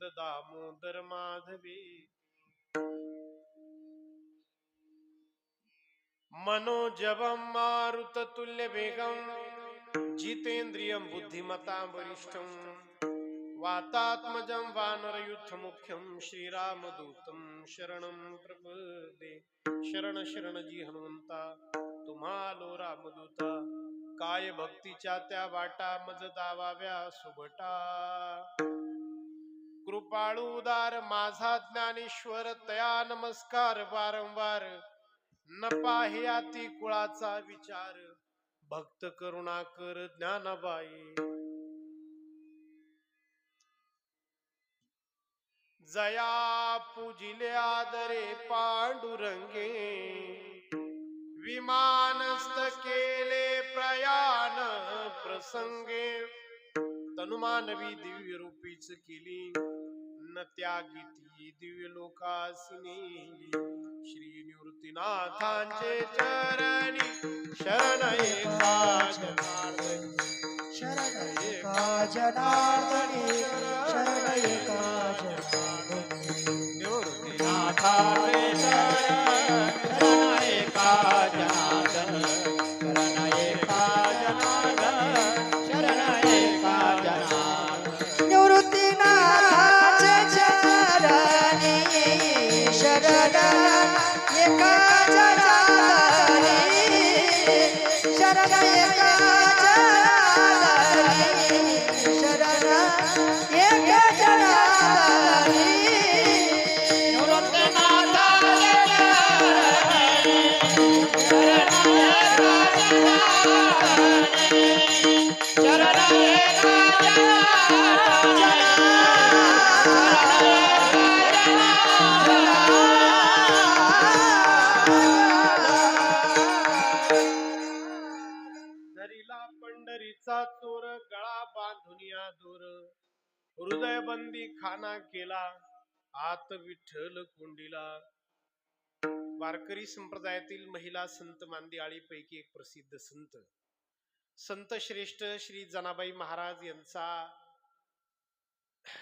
गोविंद दामोदर माधवी. मनोजवं मारुततुल्य वेगं जितेन्द्रियं बुद्धिमतां वरिष्ठं वातात्मजं वानरयुद्धमुख्यं श्रीरामदूतं शरणं प्रपदे. शरण शरण जी हनुमंता तुम्हालो रामदूता काय भक्तीच्या त्या वाटा मज दावाव्या सुभटा. कृपाळू उदार माझा ज्ञानेश्वर तया नमस्कार वारंवार. न पाहे अति कुळाचा विचार. भक्त करुणाकर ज्ञानाबाई. जया पूजिले आदरे पांडुरंगे. विमानस्थ केले प्रयाण प्रसंगे. तनुमानवी दिव्य रूपीच केली. न त्यागिती दिव्य लोकासिनी श्री निवृत्तीनाथांचे चरणी शरण एका जनार्दनी. शरण एका जनार्दनी शरण एका जनार्दनी निवृत्तीनाथांचे चरण शरण बांधुनिया दूर. हृदय बंदी खाना केला आत विठ्ठल कुंडीला. वारकरी संप्रदायातील महिला संत मांदियाळीपैकी एक प्रसिद्ध संत. संत श्रेष्ठ श्री जनाबाई महाराज यांचा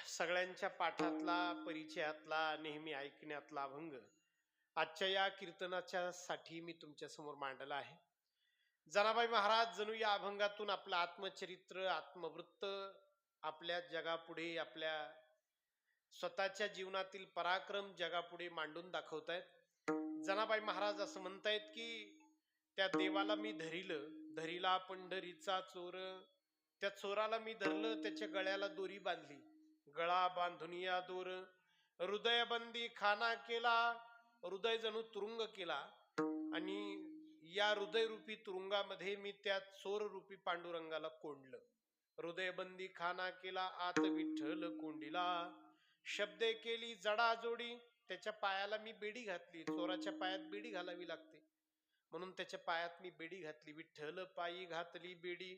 सगळ्यांच्या पाठातला परिचयातला नेहमी ऐकण्यातला अभंग. आजच्या या कीर्तनाच्या साठी मी तुमच्यासमोर मांडला आहे. जनाबाई महाराज जणू या अभंगातून आपलं आत्मचरित्र आत्मवृत्त आपल्या जगापुढे आपल्या स्वतःच्या जीवनातील पराक्रम जगापुढे मांडून दाखवत आहेत जनाबाई महाराज असं म्हणतायत की त्या देवाला मी धरिलं धरिला पंढरीचा चोर. त्या चोराला मी धरलं त्याच्या गळ्याला दोरी बांधली. गळा बांधून या दोर. हृदयबंदी खाना केला हृदय जणू तुरुंग केला. आणि या हृदयरूपी तुरुंगामध्ये मी त्या चोर रूपी पांडुरंगाला कोंडलं. हृदयबंदी खाना केला आत विठ्ठल कोंडीला. शब्दे केली जडाजोडी त्याच्या पायाला मी बेडी घातली. चोराच्या पायात बेडी घालावी लागते. म्हणून त्याच्या पायात मी बेडी घातली. विठ्ठल पायी घातली बेडी.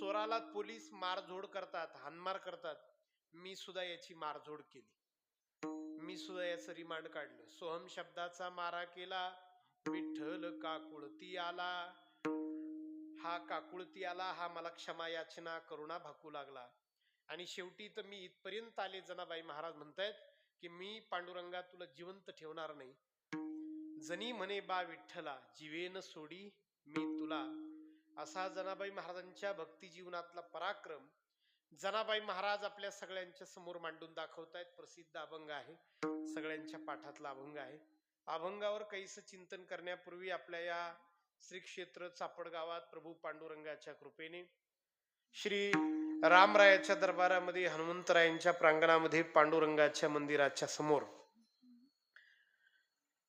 चोराला पोलीस मारझोड करतात हानमार करतात. मी सुद्धा याची मारझोड केली. मी सुद्धा याचं रिमांड काढलं. सोहम शब्दाचा मारा केला. विठ्ठल काकुळती आला. हा काकुळती आला हा मला क्षमा याचना करुणा भाकू लागला. आणि शेवटी तर मी इथपर्यंत आले जनाबाई महाराज म्हणतायत की मी पांडुरंगा तुला जिवंत ठेवणार नाही. जनी म्हणे बा विठ्ठला जीवेन सोडी मी तुला. असा जनाबाई महाराजांच्या भक्ती जीवनातला पराक्रम जनाबाई महाराज आपल्या सगळ्यांच्या समोर मांडून दाखवतायत. प्रसिद्ध अभंग आहे. सगळ्यांच्या पाठातला अभंग आहे. अभंगावर काहीस चिंतन करण्यापूर्वी आपल्या या श्री क्षेत्र चापडगावात प्रभू पांडुरंगाच्या कृपेने श्री रामरायाच्या दरबारामध्ये हनुमंतरायांच्या प्रांगणामध्ये पांडुरंगाच्या मंदिराच्या समोर.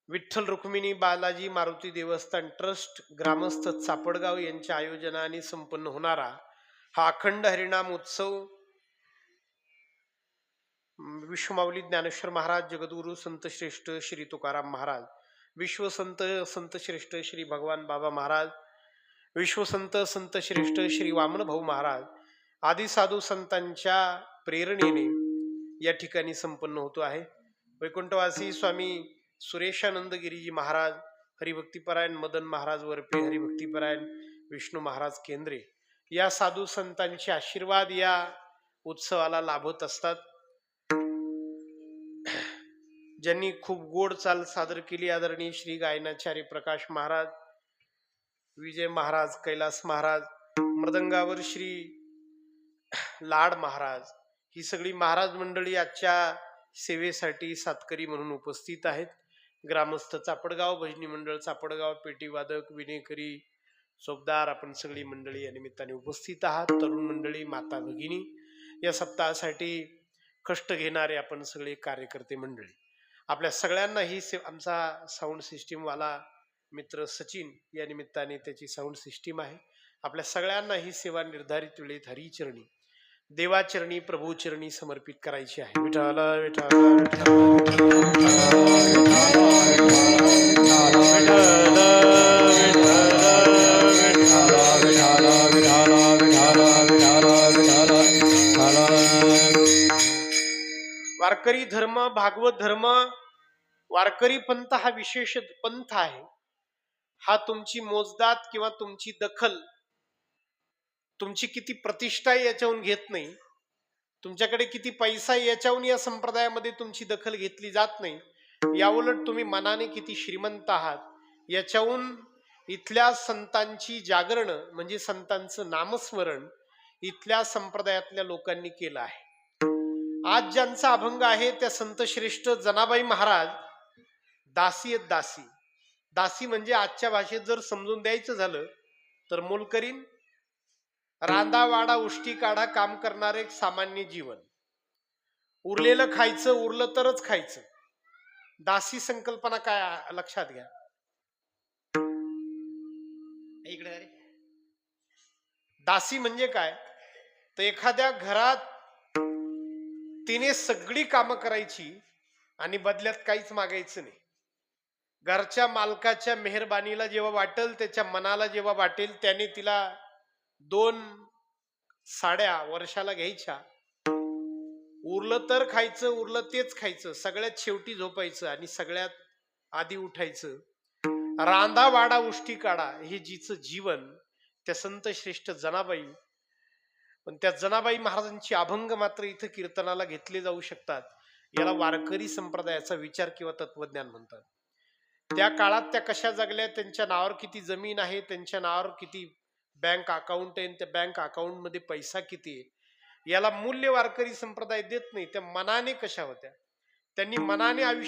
विठ्ठल रुक्मिणी बालाजी मारुती देवस्थान ट्रस्ट ग्रामस्थ चापडगाव यांच्या आयोजनाने संपन्न होणारा हा अखंड हरिणाम उत्सव विश्वमाऊली ज्ञानेश्वर महाराज जगद्गुरु संत श्रेष्ठ श्री तुकाराम महाराज विश्वसंत संत श्रेष्ठ श्री भगवान बाबा महाराज विश्वसंत संत श्रेष्ठ श्री वामन भाऊ महाराज आदी साधू संतांच्या प्रेरणेने या ठिकाणी संपन्न होतो आहे. वैकुंठवासी स्वामी सुरेशानंद गिरीजी महाराज हरिभक्तीपरायण मदन महाराज वरपे हरिभक्तीपरायण विष्णू महाराज केंद्रे या साधू संतांचे आशीर्वाद या उत्सवाला लाभत असतात. ज्यांनी खूप गोड चाल सादर केली. आदरणीय श्री गायनाचार्य प्रकाश महाराज विजय महाराज कैलास महाराज मृदंगावर श्री लाड महाराज ही सगळी महाराज मंडळी आजच्या सेवेसाठी सातकरी म्हणून उपस्थित आहेत. ग्रामस्थ चापडगाव भजनी मंडळ चापडगाव पेटीवादक विनेकरी चोपदार आपण सगळी मंडळी या निमित्ताने उपस्थित आहात. तरुण मंडळी माता भगिनी या सप्ताहासाठी कष्ट घेणारे आपण सगळे कार्यकर्ते मंडळी. आपल्या सगळ्यांना ही से आमचा साऊंड सिस्टीमवाला मित्र सचिन या निमित्ताने त्याची साऊंड सिस्टीम आहे. आपल्या सगळ्यांना ही सेवा निर्धारित वेळेत हरिचरणी देवाचरणी प्रभूचरणी समर्पित करायची आहे. विठाला विठाला विठाला वारकरी धर्म भागवत धर्म वारकरी पंथ हा विशेष पंथ आहे. हा तुमची मोजदात किंवा तुमची दखल तुमची किती प्रतिष्ठा आहे याच्याहून घेत नाही. तुमच्याकडे किती पैसा आहे याच्याहून या संप्रदायामध्ये तुमची दखल घेतली जात नाही. याउलट तुम्ही मनाने किती श्रीमंत आहात याच्याहून इथल्या संतांची जागरण म्हणजे संतांचं नामस्मरण इथल्या संप्रदायातल्या लोकांनी केलं आहे. आज ज्यांचा अभंग आहे त्या संत श्रेष्ठ जनाबाई महाराज दासी आहेत दासी. दासी म्हणजे आजच्या भाषेत जर समजून द्यायचं झालं तर मोलकरीन रांदा वाडा उष्टी काढा काम करणारे एक सामान्य जीवन. उरलेलं खायचं उरलं तरच खायचं. दासी संकल्पना काय लक्षात घ्या. इकडे दासी म्हणजे काय? तर एखाद्या घरात तिने सगळी कामं करायची आणि बदल्यात काहीच मागायचं नाही. घरच्या मालकाच्या मेहरबानीला जेव्हा वाटेल त्याच्या मनाला जेव्हा वाटेल त्याने तिला दोन साड्या वर्षाला घ्यायच्या. उरलं तर खायचं उरलं तेच खायचं. सगळ्यात शेवटी झोपायचं आणि सगळ्यात आधी उठायचं. रांधा वाडा उष्टी काढा हे जिचं जीवन त्या संत श्रेष्ठ जनाबाई पण त्या जनाबाई महाराजांची अभंग मात्र इथं कीर्तनाला घेतले जाऊ शकतात. याला वारकरी संप्रदायाचा विचार किंवा तत्वज्ञान म्हणतात. त्या काळात त्या कशा जगल्या त्यांच्या नावावर किती जमीन आहे त्यांच्या नावावर किती बँक अकाउंट आहे त्या बँक अकाउंटमध्ये पैसा किती आहे? याला मूल्य वारकरी संप्रदाय देत नाही. त्या मनाने कशा होत्या? त्यांनी मनाने आयुष्य